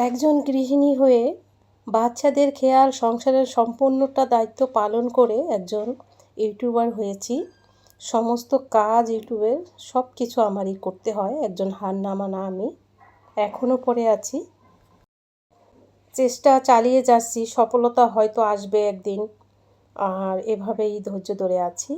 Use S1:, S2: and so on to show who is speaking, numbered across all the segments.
S1: একজন গৃহিণী হয়ে বাচ্চাদের খেয়াল সংসারের সম্পূর্ণটা দায়িত্ব পালন করে একজন ইউটিউবার হয়েছি। সমস্ত কাজ ইউটিউবের সব কিছু আমারই করতে হয়, একজন হার নামানা আমি। এখনও পড়ে আছি। চেষ্টা চালিয়ে যাচ্ছি, সফলতা হয়তো আসবে একদিন। আর এভাবেই ধৈর্য ধরে আছি।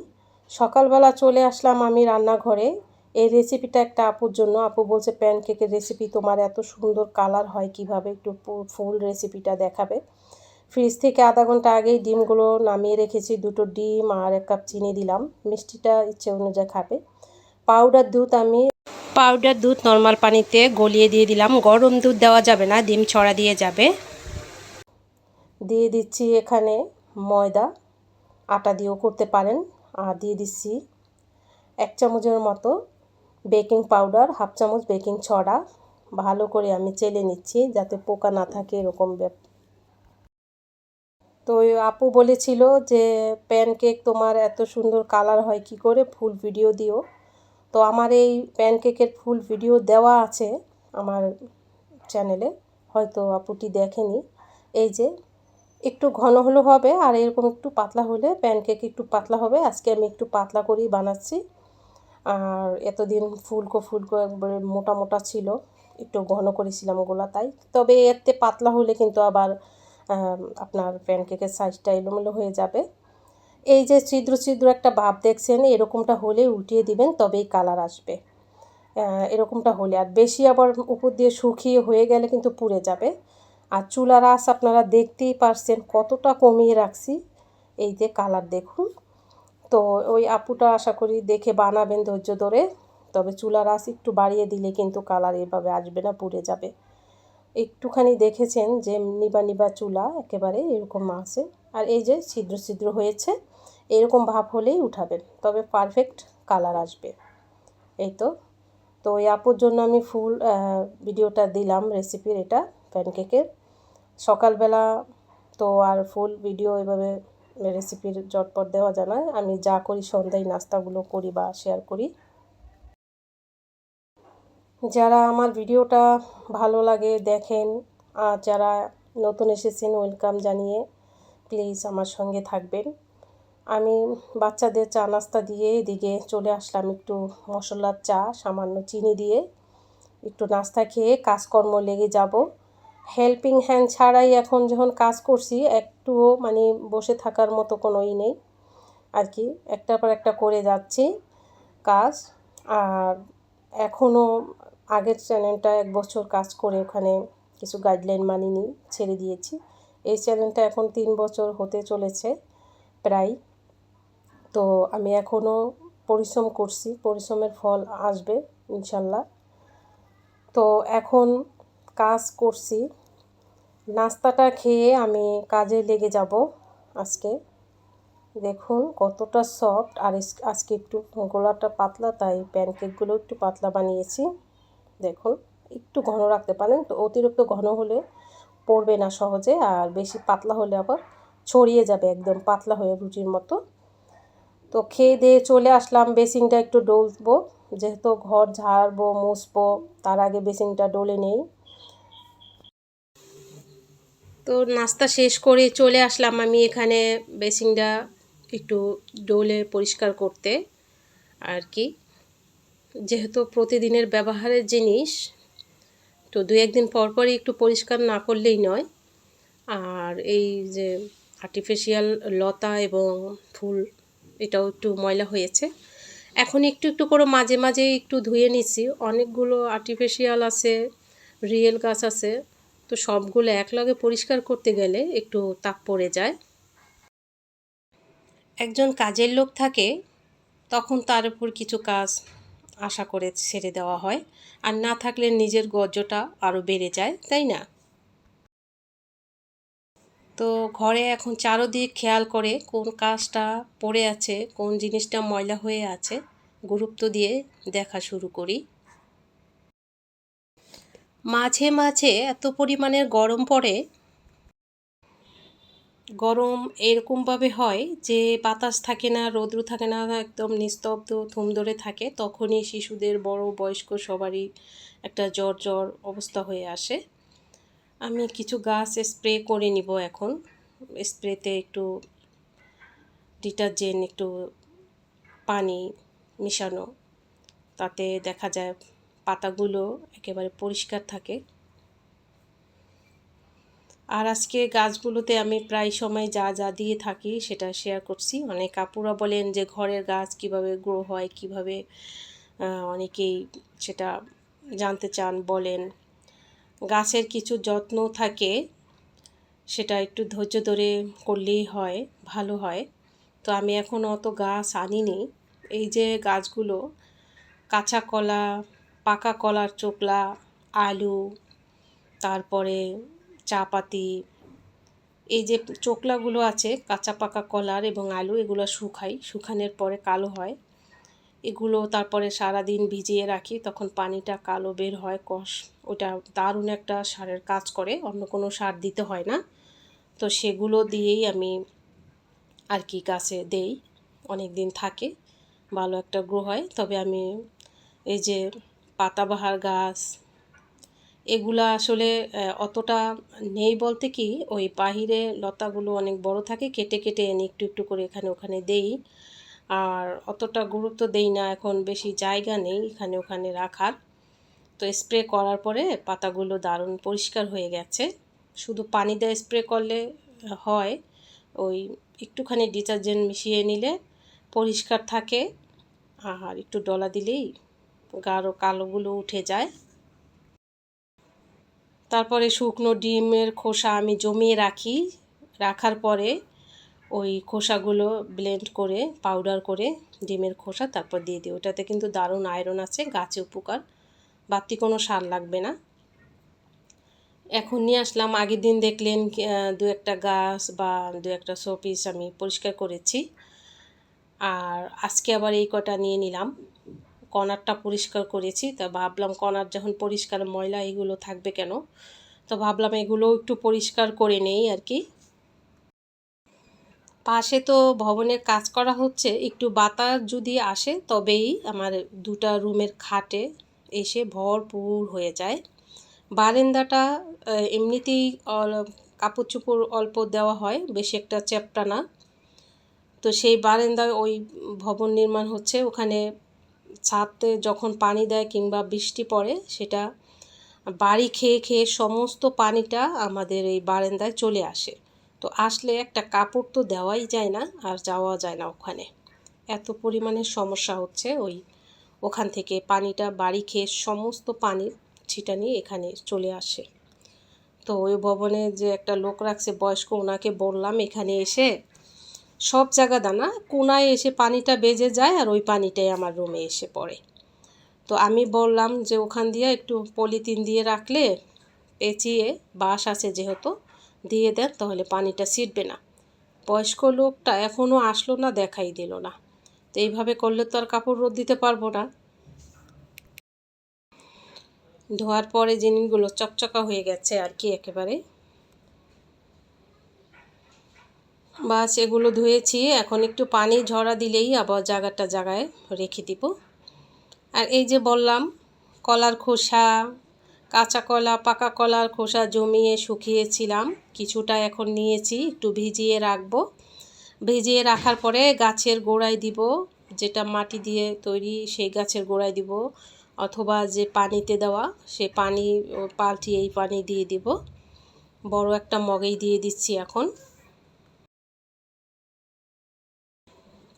S1: সকালবেলা চলে আসলাম আমি রান্নাঘরে। এই রেসিপিটা একটা আপুর জন্য। আপু বলছে প্যানকেকের রেসিপি তোমার এত সুন্দর কালার হয় কীভাবে? একটু ফুল রেসিপিটা দেখাবে। ফ্রিজ থেকে আধা ঘণ্টা আগেই ডিমগুলো নামিয়ে রেখেছি, দুটো ডিম আর এক কাপ চিনি দিলাম। মিষ্টিটা ইচ্ছে অনুযায়ী খাবে। পাউডার দুধ আমি পাউডার দুধ নর্মাল পানিতে গলিয়ে দিয়ে দিলাম। গরম দুধ দেওয়া যাবে না, ডিম ছড়া দিয়ে যাবে। দিয়ে দিচ্ছি এখানে ময়দা। আটা দিয়েও করতে পারেন। আর দিয়ে দিচ্ছি এক চামচের মতো বেকিং পাউডার, হাফ চামচ বেকিং ছড়া ভালো করে আমি চেলে নিচ্ছি যাতে পোকা না থাকে এরকম তো আপু বলেছিল যে, প্যানকেক তোমার এত সুন্দর কালার হয়, কি করে ফুল ভিডিও দিও? তো আমার এই প্যানকেকের ফুল ভিডিও দেওয়া আছে আমার চ্যানেলে। হয়তো আপুটি দেখেনি। এই যে, একটু ঘন হলে হবে আর এরকম একটু পাতলা হলে প্যানকেক একটু পাতলা হবে। আজকে আমি একটু পাতলা করেই বানাচ্ছি। আর এতদিন ফুলকো ফুলকো একবারে মোটা মোটা ছিল, একটু ঘন করেছিলাম ওগুলা তাই। তবে এতে পাতলা হলে কিন্তু আবার আপনার প্যানকেকের সাইজটা এলোমেলো হয়ে যাবে। এই যে ছিদ্র ছিদ্র একটা ভাব দেখছেন, এরকমটা হলে উল্টিয়ে দিবেন, তবেই কালার আসবে। এরকমটা হলে। আর বেশি আবার উপর দিয়ে শুকিয়ে হয়ে গেলে কিন্তু পুড়ে যাবে। আর চুলার আঁচ আপনারা দেখতেই পারছেন কতটা কমিয়ে রাখছি। এই যে কালার দেখুন। তো ওই আপুটা আশা করি দেখে বানাবেন ধৈর্য ধরে। তবে চুলার আঁচ একটু বাড়িয়ে দিলে কিন্তু কালার এভাবে আসবে না, পুড়ে যাবে। একটুখানি দেখেছেন যে নিবা নিবা চুলা একেবারে এরকম আছে। আর এই যে ছিদ্র ছিদ্র হয়েছে, এরকম ভাব হলেই উঠাবেন, তবে পারফেক্ট কালার আসবে। এই তো। তো ওই আপুর জন্য আমি ফুল ভিডিওটা দিলাম রেসিপির এটা প্যানকেকের সকালবেলা তো আর ফুল ভিডিও এভাবে রেসিপির চটপট দেওয়া যায় না। আমি যা করি, সন্ধ্যায় নাস্তাগুলো করি বা শেয়ার করি। যারা আমার ভিডিওটা ভালো লাগে, দেখেন আর যারা নতুন এসেছেন ওয়েলকাম জানিয়ে প্লিজ আমার সঙ্গে থাকবেন। আমি বাচ্চাদের চা নাস্তা দিয়ে এদিকে চলে আসলাম একটু মশলার চা, সামান্য চিনি দিয়ে। একটু নাস্তা খেয়ে কাজকর্ম লেগে যাব। হেল্পিং হ্যান্ড ছাড়াই এখন যখন কাজ করছি, একটুও মানে বসে থাকার মতো কোনোই নেই। আর কি, একটার পর একটা করে যাচ্ছি কাজ। আর এখনও আগের চ্যানেলটা এক বছর কাজ করে ওখানে কিছু গাইডলাইন মানিনি ছেড়ে দিয়েছি। এই চ্যানেলটা এখন তিন বছর হতে চলেছে প্রায়। তো আমি এখনও পরিশ্রম করছি, পরিশ্রমের ফল আসবে ইনশাল্লাহ। তো এখন কাজ করছি। নাস্তাটা খেয়ে আমি কাজে লেগে যাব আজকে। দেখুন কতটা সফট আর আজকে একটু গোলাটা পাতলা, তাই প্যানকেকগুলো একটু পাতলা বানিয়েছি। দেখুন একটু ঘন রাখতে পারেন, তো অতিরিক্ত ঘন হলে পড়বে না সহজে, আর বেশি পাতলা হলে আবার ছড়িয়ে যাবে একদম পাতলা হয়ে রুটির মতো। তো খেয়ে দিয়ে চলে আসলাম বেসিংটা একটু ডলবো, যেহেতু ঘর ঝাড়বো, মুছবো, তার আগে বেসিংটা ডলে নেই। তো নাস্তা শেষ করে চলে আসলাম আমি এখানে বেসিংটা একটু ডোলে পরিষ্কার করতে আর কি। যেহেতু প্রতিদিনের ব্যবহারের জিনিস, তো দু একদিন পর পরই একটু পরিষ্কার না করলেই নয়। আর এই যে আর্টিফিশিয়াল লতা এবং ফুল, এটাও একটু ময়লা হয়েছে। এখন একটু একটু করে মাঝে মাঝে একটু ধুয়ে নিচ্ছি অনেকগুলো আর্টিফিশিয়াল আছে রিয়েল গাছ আছে। তো সবগুলো একলগে পরিষ্কার করতে গেলে একটু তাপ পড়ে যায়। একজন কাজের লোক থাকে, তখন তার উপর কিছু কাজ আশা করে ছেড়ে দেওয়া হয়। আর না থাকলে নিজের গজ্জটা আরও বেড়ে যায়, তাই না? তো ঘরে এখন চারোদিক খেয়াল করে কোন কাজটা পড়ে আছে, কোন জিনিসটা ময়লা হয়ে আছে, গুরুত্ব দিয়ে দেখা শুরু করি। মাঝে মাঝে এত পরিমাণের গরম পড়ে, গরম এরকমভাবে হয় যে বাতাস থাকে না, রৌদ্র থাকে না, একদম নিস্তব্ধ থুম ধরে থাকে, তখনই শিশুদের বড় বয়স্ক সবারই একটা জ্বর জ্বর অবস্থা হয়ে আসে। আমি কিছু গাছ স্প্রে করে নিব এখন। স্প্রেতে একটু ডিটারজেন্ট, একটু পানি মিশানো, তাতে দেখা যায় পাতাগুলো একেবারে পরিষ্কার থাকে। আর আজকে গাছগুলোতে আমি প্রায় সময় যা যা দিয়ে থাকি সেটা শেয়ার করছি। অনেক কাপুরা বলেন যে ঘরের গাছ কীভাবে গ্রো হয়, কীভাবে অনেকেই সেটা জানতে চান বলেন। গাছের কিছু যত্ন থাকে, সেটা একটু ধৈর্য ধরে করলেই হয়, ভালো হয়। তো আমি এখন অত গাছ আনিনি। এই যে গাছগুলো, কাঁচা কলা পাকা কলার চোকলা আলু, তারপরে চা পাতি এই যে চোকলাগুলো আছে, কাঁচা পাকা কলার এবং আলু, এগুলো শুকাই, শুকানোর পরে কালো হয়। এগুলো তারপরে সারা দিন ভিজিয়ে রাখি, তখন পানিটা কালো বের হয়, কষ, ওটা দারুণ একটা সারের কাজ করে, অন্য কোনো সার দিতে হয় না। তো সেগুলো দিয়েই আমি আর কি গাছে দেই অনেক দিন থাকে, ভালো একটা গ্রো হয়। তবে আমি এই যে পাতাবাহার গাছ, এগুলা আসলে অতটা নেই বলতে কি, ওই বাহিরে লতাগুলো অনেক বড় থাকে, কেটে কেটে এনে একটু একটু করে এখানে ওখানে দেই। আর অতটা গুরুত্ব দেই না, এখন বেশি জায়গা নেই এখানে ওখানে রাখার। তো স্প্রে করার পরে পাতাগুলো দারুণ পরিষ্কার হয়ে গেছে। শুধু পানি দিয়ে স্প্রে করলে হয়, ওই একটুখানি ডিটারজেন্ট মিশিয়ে নিলে পরিষ্কার থাকে। আর একটু ডলা দিলেই গাঢ় কালোগুলো উঠে যায়। তারপরে শুকনো ডিমের খোসা আমি জমিয়ে রাখি। রাখার পরে ওই খোসাগুলো ব্লেন্ড করে পাউডার করে ডিমের খোসা তারপর দিয়ে দিই। ওটাতে কিন্তু দারুণ আয়রন আছে, গাছে উপকার। বাড়তি কোনো সার লাগবে না। এখন নিয়ে আসলাম। আগের দিন দেখলেন দু একটা গাছ বা দু একটা শোপিস আমি পরিষ্কার করেছি। আর আজকে আবার এই কটা নিয়ে নিলাম। কর্নারটা পরিষ্কার করেছি, তা ভাবলাম কর্নার যখন পরিষ্কার ময়লা এগুলো থাকবে কেন? তো ভাবলাম এগুলো একটু পরিষ্কার করে নেই আর কি। পাশে তো ভবনের কাজ করা হচ্ছে, একটু বাতাস যদি আসে তবেই আমার দুটা রুমের খাটে এসে ভরপুর হয়ে যায়। বারেন্দাটা এমনিতেই কাপড় চোপড় অল্প দেওয়া হয়, বেশি একটা চ্যাপটা না। তো সেই বারেন্দায় ওই ভবন নির্মাণ হচ্ছে, ওখানে ছাদে যখন পানি দেয় কিংবা বৃষ্টি পড়ে, সেটা বাড়ি খেয়ে খেয়ে সমস্ত পানিটা আমাদের এই বারেন্দায় চলে আসে। তো আসলে একটা কাপড় তো দেওয়াই যায় না, আর যাওয়া যায় না ওখানে। এত পরিমাণে সমস্যা হচ্ছে ওই ওখান থেকে পানিটা বাড়ি খেয়ে সমস্ত পানির ছিটানি এখানে চলে আসে। তো ওই ভবনে যে একটা লোক রাখছে বয়স্ক, ওনাকে বললাম এখানে এসে সব জায়গা দানা, কোনায় এসে পানিটা বেজে যায় আর ওই পানিটাই আমার রুমে এসে পড়ে। তো আমি বললাম যে ওখান দিয়ে একটু পলিথিন দিয়ে রাখলে পেঁচিয়ে বাঁশ আছে যেহেতু, দিয়ে দেন তাহলে পানিটা ছিটবে না। বয়স্ক লোকটা এখনও আসলো না, দেখাই দিল না। তো এইভাবে করলে তো আর কাপড় রোদ দিতে পারব না। ধোয়ার পরে জিনিসগুলো চকচকা হয়ে গেছে আর কি একেবারে। বাস এগুলো ধুয়েছি, এখন একটু পানি ঝরা দিলেই আবার জায়গাটা জায়গায় রেখে দিব। আর এই যে বললাম, কলার খোসা, কাঁচা কলা, পাকা কলার খোসা জমিয়ে শুকিয়েছিলাম, কিছুটা এখন নিয়েছি, একটু ভিজিয়ে রাখব। ভিজিয়ে রাখার পরে গাছের গোড়ায় দিব, যেটা মাটি দিয়ে তৈরি সেই গাছের গোড়ায় দিব, অথবা যে পানিতে দেওয়া, সে পানি পাল্টিয়ে এই পানি দিয়ে দিব। বড় একটা মগেই দিয়ে দিচ্ছি এখন।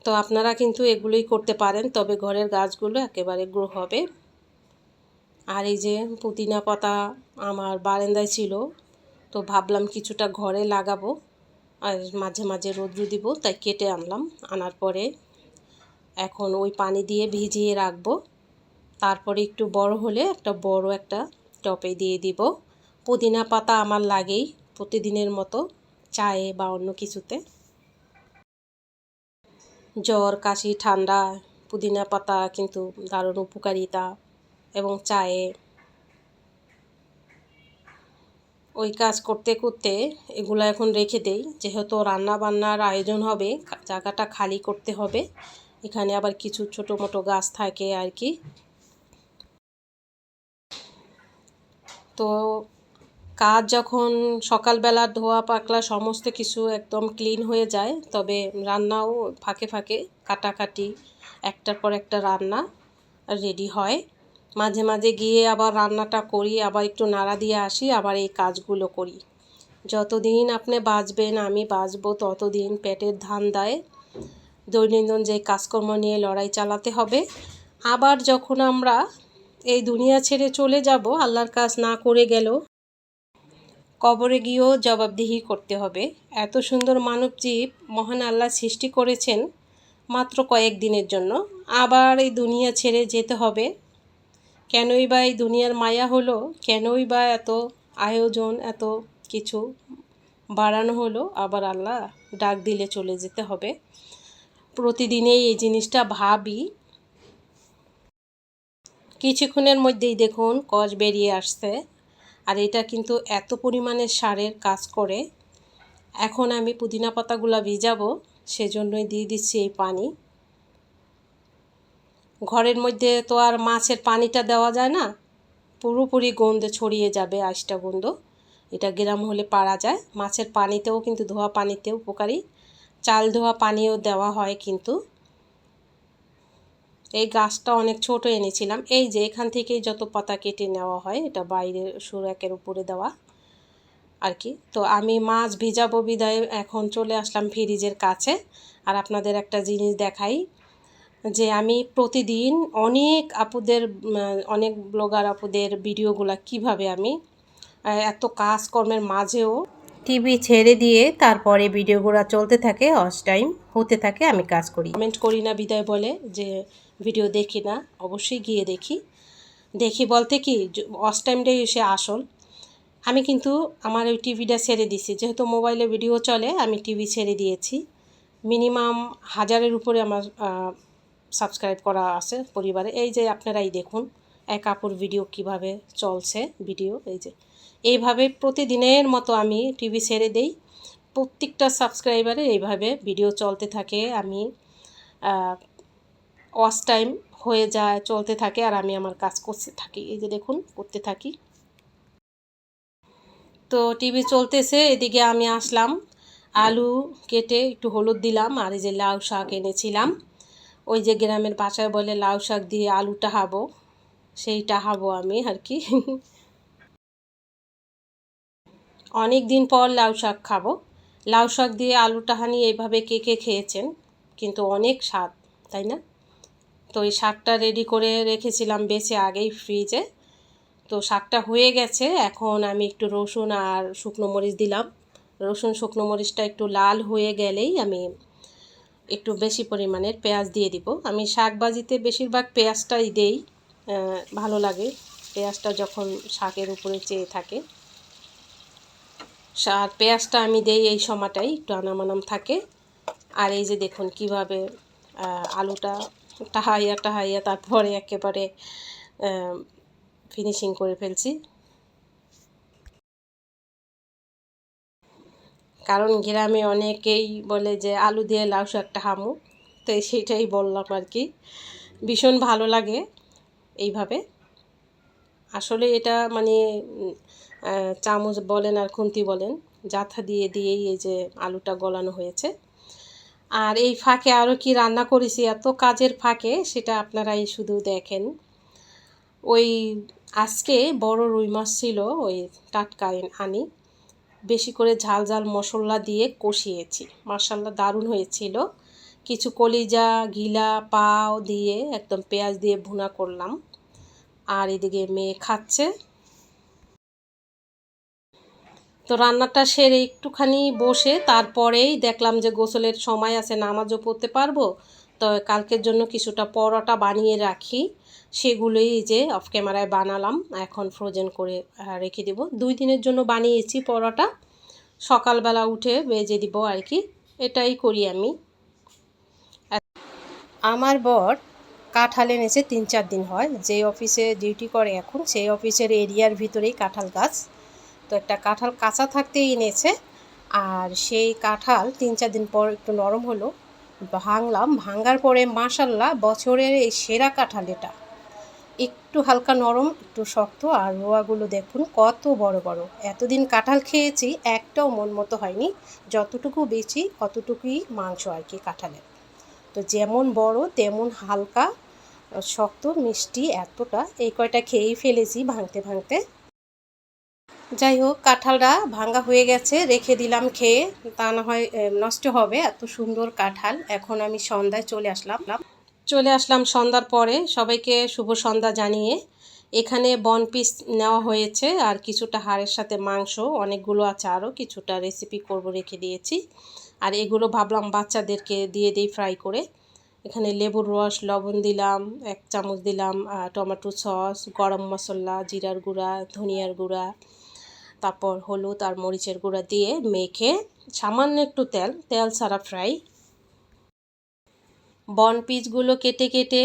S1: তো আপনারা কিন্তু এগুলোই করতে পারেন, তবে ঘরের গাছগুলো একেবারে গ্রো হবে। আর এই যে পুদিনা পাতা আমার বারান্দায় ছিল, তো ভাবলাম কিছুটা ঘরে লাগাবো, আর মাঝে মাঝে রৌদ্র দিব, তাই কেটে আনলাম। আনার পরে এখন ওই পানি দিয়ে ভিজিয়ে রাখব। তারপরে একটু বড় হলে একটা বড় একটা টপে দিয়ে দিব। পুদিনা পাতা আমার লাগেই প্রতিদিনের মতো, চায়ে বা অন্য কিছুতে। জ্বর, কাশি, ঠান্ডা, পুদিনা পাতা কিন্তু দারুণ উপকারিতা এবং চায়ে। ওই কাজ করতে করতে এগুলো এখন রেখে দেই। যেহেতু রান্না বান্নার আয়োজন হবে, জায়গাটা খালি করতে হবে। এখানে আবার কিছু ছোটো মোটো গাছ থাকে আর কি। তো কাজ যখন সকালবেলা ধোয়া পাকলা সমস্ত কিছু একদম ক্লিন হয়ে যায়, তবে রান্নাও ফাঁকে ফাঁকে কাটাকাটি, একটার পর একটা রান্না রেডি হয়। মাঝে মাঝে গিয়ে আবার রান্নাটা করি, আবার একটু নাড়া দিয়ে আসি, আবার এই কাজগুলো করি। যতদিন আপনি বাঁচবেন, আমি বাঁচবো ততদিন পেটের ধান্দায়। দৈনন্দিন যে কাজকর্ম নিয়ে লড়াই চালাতে হবে। আবার যখন আমরা এই দুনিয়া ছেড়ে চলে যাব, আল্লাহর কাজ না করে গেলেও কবরে গিয়েও জবাবদিহি করতে হবে। এত সুন্দর মানব জীব মহান আল্লাহ সৃষ্টি করেছেন মাত্র কয়েক দিনের জন্য। আবার এই দুনিয়া ছেড়ে যেতে হবে। কেনই বা এই দুনিয়ার মায়া হলো? কেনই বা এত আয়োজন, এত কিছু বাড়ানো হলো? আবার আল্লাহ ডাক দিলে চলে যেতে হবে। প্রতিদিনেই এই জিনিসটা ভাবি। কিছুক্ষণের মধ্যেই দেখুন কজ বেরিয়ে আসছে। আর এটা কিন্তু এত পরিমাণে সারের কাজ করে। এখন আমি পুদিনা পাতাগুলো ভিজাবো, সেজন্যই দিয়ে দিচ্ছি এই পানি। ঘরের মধ্যে তো আর মাছের পানিটা দেওয়া যায় না, পুরোপুরি গন্ধে ছড়িয়ে যাবে আইসটা গন্ধ। এটা গ্রাম হলে পারা যায়। মাছের পানিতেও কিন্তু ধোয়া পানিতেও উপকারী। চাল ধোয়া পানিও দেওয়া হয় কিন্তু। এই গাছটা অনেক ছোট এনেছিলাম। এই যে এখান থেকেই যত পাতা কেটে নেওয়া হয়, এটা বাইরে সুরাকের উপরে দেওয়া আর কি। তো আমি মাছ ভিজাবো বিদায়, এখন চলে আসলাম ফ্রিজের কাছে। আর আপনাদের একটা জিনিস দেখাই, যে আমি প্রতিদিন অনেক আপুদের, অনেক ব্লগার আপুদের ভিডিওগুলো কীভাবে আমি, এত কাজকর্মের মাঝেও টিভি ছেড়ে দিয়ে তারপরে ভিডিওগুলো চলতে থাকে, অস টাইম হতে থাকে, আমি কাজ করি। কমেন্ট করি না, বিদায় বলে যে ভিডিও দেখি না, অবশ্যই গিয়ে দেখি। দেখি বলতে কি অস টাইমটাই এসে আসল। আমি কিন্তু আমার ওই টিভিটা ছেড়ে দিছি। যেহেতু মোবাইলে ভিডিও চলে, আমি টিভি ছেড়ে দিয়েছি। মিনিমাম হাজারের উপরে আমার সাবস্ক্রাইব করা আছে পরিবারে। এই যে আপনারাই দেখুন, এক আপুর ভিডিও কীভাবে চলছে, ভিডিও, এই যে। এইভাবে প্রতিদিনের মতো আমি টিভি ছেড়ে দেই। প্রত্যেকটা সাবস্ক্রাইবারে এইভাবে ভিডিও চলতে থাকে। আমি ওয়াচ টাইম হয়ে যায়, চলতে থাকে আর আমি আমার কাজ করতে থাকি। এই যে দেখুন, করতে থাকি। তো টিভি চলতেছে, এদিকে আমি আসলাম। আলু কেটে একটু হলুদ দিলাম আর এই যে লাউ শাক এনেছিলাম। ওই যে গ্রামের বাসায় বলে লাউ শাক দিয়ে আলু টাহাবো সেই টাহাবো আমি আর কি। অনেক দিন পর লাউ শাক খাব। লাউ শাক দিয়ে আলু টাহানি এইভাবে কে কে খেয়েছেন? কিন্তু অনেক স্বাদ, তাই না? তো এই শাকটা রেডি করে রেখেছিলাম বেছে আগেই ফ্রিজে তো শাকটা হয়ে গেছে, এখন আমি একটু রসুন আর শুকনো মরিচ দিলাম। রসুন, শুকনো মরিচটা একটু লাল হয়ে গেলেই আমি একটু বেশি পরিমাণের পেঁয়াজ দিয়ে দিব। আমি শাক বাজিতে বেশিরভাগ পেঁয়াজটাই দেই ভালো লাগে। পেঁয়াজটা যখন শাকের উপরে চেয়ে থাকে। আর পেঁয়াজটা আমি দেই এই সময়টাই, একটু আনামানাম থাকে। আর এই যে দেখুন কীভাবে আলুটা টাহাইয়া টাহাইয়া তারপরে একেবারে ফিনিশিং করে ফেলছি। কারণ গ্রামে অনেকেই বলে যে, আলু দিয়ে লাউ শাকটা হামু। তো সেটাই বললাম আর কি। ভীষণ ভালো লাগে এইভাবে। আসলে এটা মানে চামচ বলেন আর খুন্তি বলেন, জাথা দিয়ে দিয়েই এই যে আলুটা গলানো হয়েছে। আর এই ফাঁকে আরও কি রান্না করেছি, এত কাজের ফাঁকে, সেটা আপনারাই শুধু দেখেন। ওই আজকে বড় রুই মাছ ছিল, ওই টাটকা আনি বেশি করে ঝাল ঝাল মশলা দিয়ে কষিয়েছি। মার্শাল্লা দারুণ হয়েছিল। কিছু কলিজা, গিলা, পাও দিয়ে একদম পেঁয়াজ দিয়ে ভুনা করলাম। আর এদিকে মেয়ে খাচ্ছে। তো রান্নাটা সেরে একটুখানি বসে তারপরেই দেখলাম যে গোসলের সময় আছে, নামাজও পড়তে পারব। তো কালকের জন্য কিছুটা পরোটা বানিয়ে রাখি। সেগুলোই যে অফ ক্যামেরায় বানালাম। এখন ফ্রোজেন করে রেখে দেব। দুই দিনের জন্য বানিয়েছি পরোটা। সকালবেলা উঠে বেজে দিব আর কি। এটাই করি আমি। আমার বর কাঁঠাল এনেছে তিন চার দিন হয়। যে অফিসে ডিউটি করে এখন, সেই অফিসের এরিয়ার ভিতরেই কাঁঠাল গাছ। তো একটা কাঁঠাল কাঁচা থাকতেই এনেছে। আর সেই কাঁঠাল তিন চার দিন পর একটু নরম হলো। ভাঙলাম, ভাঙার পরে মাসাল্লাহ বছরের এই সেরা কাঁঠাল এটা। একটু হালকা নরম, একটু শক্ত, আর রোয়াগুলো দেখুন কত বড় বড়। এতদিন কাঁঠাল খেয়েছি, একটাও মন মতো হয়নি। যতটুকু বেচি, অতটুকুই মাংস আর কি কাঁঠালের। তো যেমন বড়, তেমন হালকা, শক্ত, মিষ্টি এতটা। এই কয়টা খেয়েই ফেলেছি ভাঙতে ভাঙতে। যাই হোক, কাঁঠালটা ভাঙা হয়ে গেছে, রেখে দিলাম খেয়ে। তা না হয় নষ্ট হবে, এত সুন্দর কাঁঠাল। এখন আমি সন্ধ্যায় চলে আসলাম। চলে আসলাম সন্ধ্যার পরে। সবাইকে শুভ সন্ধ্যা জানিয়ে। এখানে বন পিস নেওয়া হয়েছে, আর কিছুটা হাড়ের সাথে মাংস, অনেকগুলো আছে আরও কিছুটা রেসিপি করব, রেখে দিয়েছি। আর এগুলো ভাবলাম বাচ্চাদেরকে দিয়ে দিই ফ্রাই করে। এখানে লেবুর রস, লবণ দিলাম, এক চামচ দিলাম টমেটো সস গরম মশলা, জিরার গুঁড়া, ধনিয়ার গুঁড়া তারপর হলুদ আর মরিচের গুঁড়া দিয়ে মেখে সামান্য একটু তেল তেল ছাড়া ফ্রাই বন পিসগুলো কেটে কেটে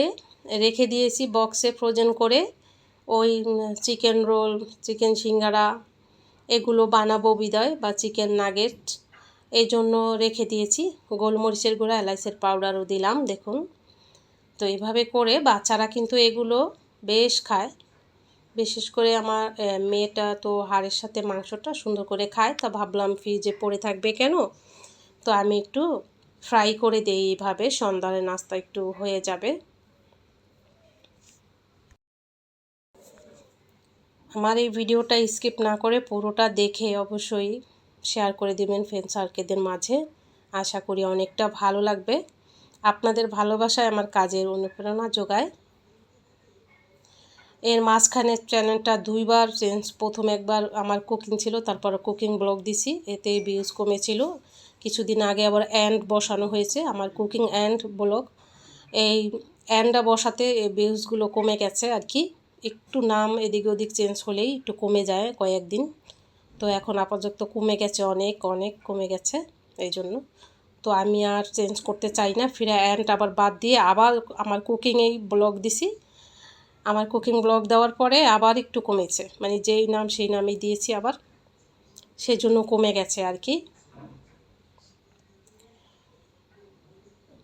S1: রেখে দিয়েছি বক্সে ফ্রোজেন করে। ওই চিকেন রোল চিকেন সিঙ্গারা, এগুলো বানাবো বিদয় বা চিকেন নাগেট এই জন্য রেখে দিয়েছি। গোলমরিচের গুঁড়া, এলাইচের পাউডারও দিলাম, দেখুন। তো এইভাবে করে বাচ্চারা কিন্তু এগুলো বেশ খায়। বিশেষ করে আমার মেয়েটা তো হাড়ের সাথে মাংসটা সুন্দর করে খায়। তা ভাবলাম ফ্রিজে পড়ে থাকবে কেন? তো আমি একটু ফ্রাই করে দিই এইভাবে, সন্ধ্যার নাস্তা একটু হয়ে যাবে। আমার এই ভিডিওটা স্কিপ না করে পুরোটা দেখে অবশ্যই শেয়ার করে দেবেন ফ্রেন্ড সার্কেলদের মাঝে। আশা করি অনেকটা ভালো লাগবে। আপনাদের ভালোবাসায় আমার কাজের অনুপ্রেরণা যোগায়। এর মাঝখানে চ্যানেলটা দুইবার চেঞ্জ প্রথম একবার আমার কুকিং ছিল, তারপর কুকিং ব্লগ দিছি, এতে ভিউজ কমেছিল। কিছুদিন আগে আবার অ্যান্ড বসানো হয়েছে, আমার কুকিং অ্যান্ড ব্লগ এই অ্যান্ডটা বসাতে ভিউজগুলো কমে গেছে আর কি। একটু নাম এদিক ওদিক চেঞ্জ হলেই একটু কমে যায় কয়েকদিন। তো এখন আপাতত কমে গেছে অনেক অনেক কমে গেছে এই জন্য। তো আমি আর চেঞ্জ করতে চাই না, ফিরে অ্যান্ড আবার বাদ দিয়ে আবার আমার কুকিংয়েই ব্লগ দিছি। আমার কুকিং ব্লগ দেওয়ার পরে আবার একটু কমেছে। মানে যেই নাম সেই নামই দিয়েছি আবার। সেই জন্য কমে গেছে আর কি।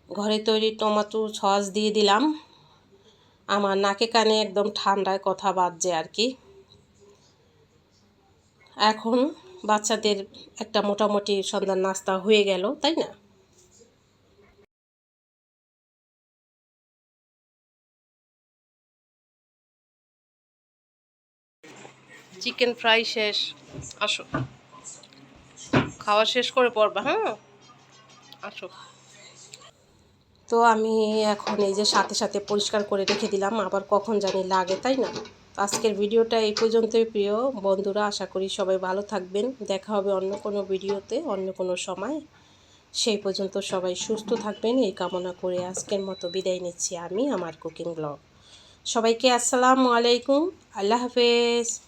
S1: ঘরে তৈরি টমাটো সস দিয়ে দিলাম। আমার নাকে কানে একদম ঠান্ডায় কথা বাজছে আর কি। এখন বাচ্চাদের একটা মোটামুটি সন্ধ্যার নাস্তা হয়ে গেল, তাই না? চিকেন ফ্রাই শেষ। আসো। খাওয়া শেষ করে পড়বা হ্যাঁ? আসো। তো আমি এখন এই যে সাথে সাথে পরিষ্কার করে রেখে দিলাম, আবার কখন জানি লাগে, তাই না? আজকের ভিডিওটা এই পর্যন্তই, প্রিয় বন্ধুরা, আশা করি সবাই ভালো থাকবেন। দেখা হবে অন্য কোনো ভিডিওতে, অন্য কোনো সময়। সেই পর্যন্ত সবাই সুস্থ থাকবেন, এই কামনা করে আজকের মতো বিদায় নিচ্ছি আমি, আমার কুকিং ব্লগ। সবাইকে আসসালামু আলাইকুম, আল্লাহ হাফেজ।